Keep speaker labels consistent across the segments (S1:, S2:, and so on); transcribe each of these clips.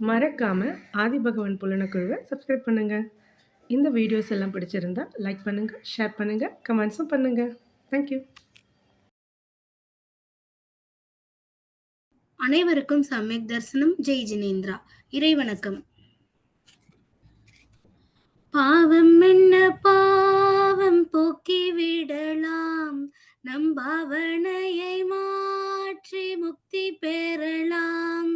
S1: மறக்காமல் ஆதிபகவன் புலனக்குழுவை சப்ஸ்கிரைப் பண்ணுங்கள் இந்த வீடியோஸ் எல்லாம் பிடிச்சிருந்தா லைக் பண்ணுங்கள் ஷேர் பண்ணுங்கள் கமெண்ட்ஸும் பண்ணுங்கள் தேங்க்யூ
S2: அனைவருக்கும் சமயக் தரிசனம். ஜெய் ஜினேந்திரா. இறைவணக்கம். பாவம் என்ன? பாவம் போக்கி விடலாம். நம் பாவனையை மாற்றி முக்தி பெறலாம்.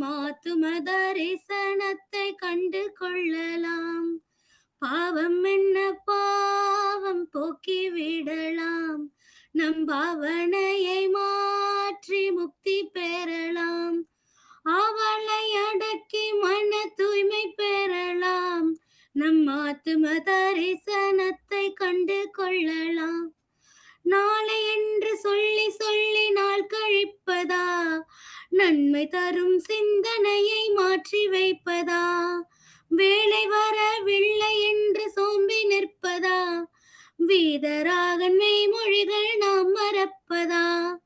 S2: மாத்தும தரிசனத்தை கண்டு கொள்ளலாம் பாவம் என்ன பாவம் போக்கி விடலாம். நம் பாவனையை மாற்றி முக்தி பெறலாம். அவளை அடக்கி மன தூய்மை பெறலாம். நம் மாத்தும தரிசனத்தை கண்டு கொள்ளலாம் நாளை என்று சொல்லி சொல்லி நாள் கழிப்பதா? நன்மை தரும் நிற்பதா? வேலை வரவில்லை என்று சோம்பி நிற்பதா? வீதராகன் மெய்மொழிகள் நாம் மறப்பதா?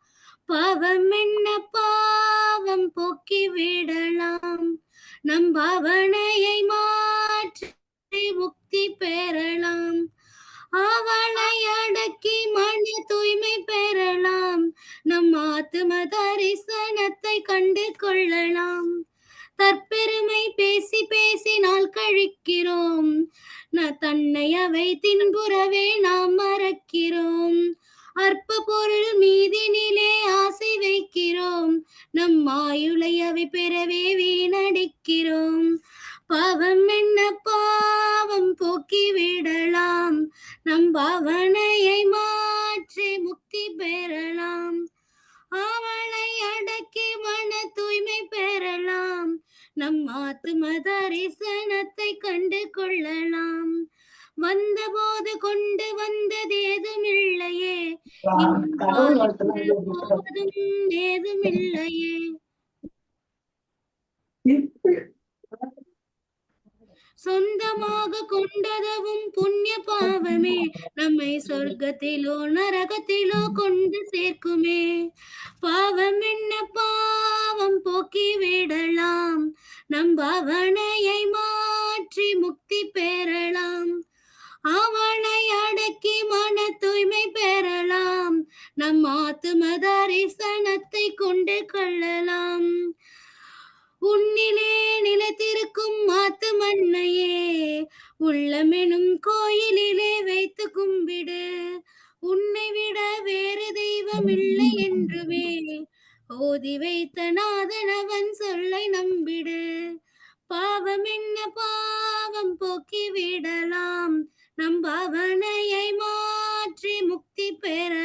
S2: பாவம் என்ன பாவம் போக்கி விடலாம்? நம் பாவனையை மாற்றி முக்தி பெறலாம். அவளை அடக்கி மன தூய்மை பெறலாம். நம் ஆத்ம தரிசனத்தை கண்டு கொள்ளலாம். தற்பிற அற்ப பொருள் மீதினிலே ஆசை வைக்கிறோம். நம் ஆயுளை அவை பெறவே வீணடிக்கிறோம். பாவம் என்ன பாவம் போக்கி விடலாம். நம் பாவனையை மாற்றி முக்தி பெறலாம். அவளை அடக்கி மன தூய்மை பெறலாம். நம் ஆத்ம தரிசனத்தை கண்டு கொள்ளலாம். வந்தபோது கொண்டு வந்தது ஏதுமில்லையே ஏதுமில்லையே. சொந்தமாக கொண்டதவும் புண்ணிய பாவமே நம்மை சொர்க்கத்திலோ நரகத்திலோ கொண்டு சேர்க்குமே. பாவம் என்ன? பாவம் போக்கி விடலாம். நம் பாவனையை மாற்றி முக்தி பெறலாம். அவளை அடக்கி நம் ஆத்தும தரிசனத்தை கொண்டு கொள்ளலாம். உன்னிலே நிலத்திருக்கும் மாத்து மண்ணையே உள்ளமெனும் கோயிலிலே வைத்து கும்பிடு. உன்னை விட வேறு தெய்வம் இல்லை என்றுமே ஓதி வைத்த நாதனவன் சொல்லை நம்பிடு. பாவம் என்ன பாவம் போக்கி விடலாம் நம் பாவனையை மாற்றி முக்தி பெற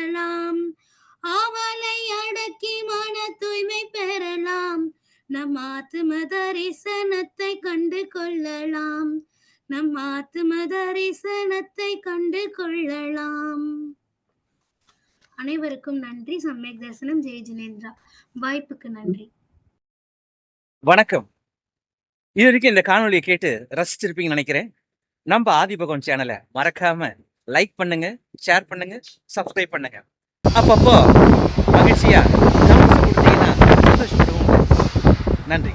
S2: ஆவலை அடக்கி மன தூய்மை பெறலாம். நம் ஆத்ம தரிசனத்தை கண்டு கொள்ளலாம். நம் ஆத்ம தரிசனத்தை கண்டு கொள்ளலாம். அனைவருக்கும் நன்றி. சமயக் தரிசனம். ஜெய் ஜினேந்திரா. வாய்ப்புக்கு நன்றி.
S3: வணக்கம். இது வரைக்கும் இந்த காணொலியை கேட்டு ரசிச்சிருப்பீங்கன்னு நினைக்கிறேன். நம்ம ஆதிபகவன் சேனலை மறக்காம லைக் பண்ணுங்க ஷேர் பண்ணுங்க சப்ஸ்கிரைப் பண்ணுங்க. அப்பப்போ மகிழ்ச்சியாக கமெண்ட்ஸ் கொடுத்தீங்கன்னா சந்தோஷப்படுவோம். நன்றி.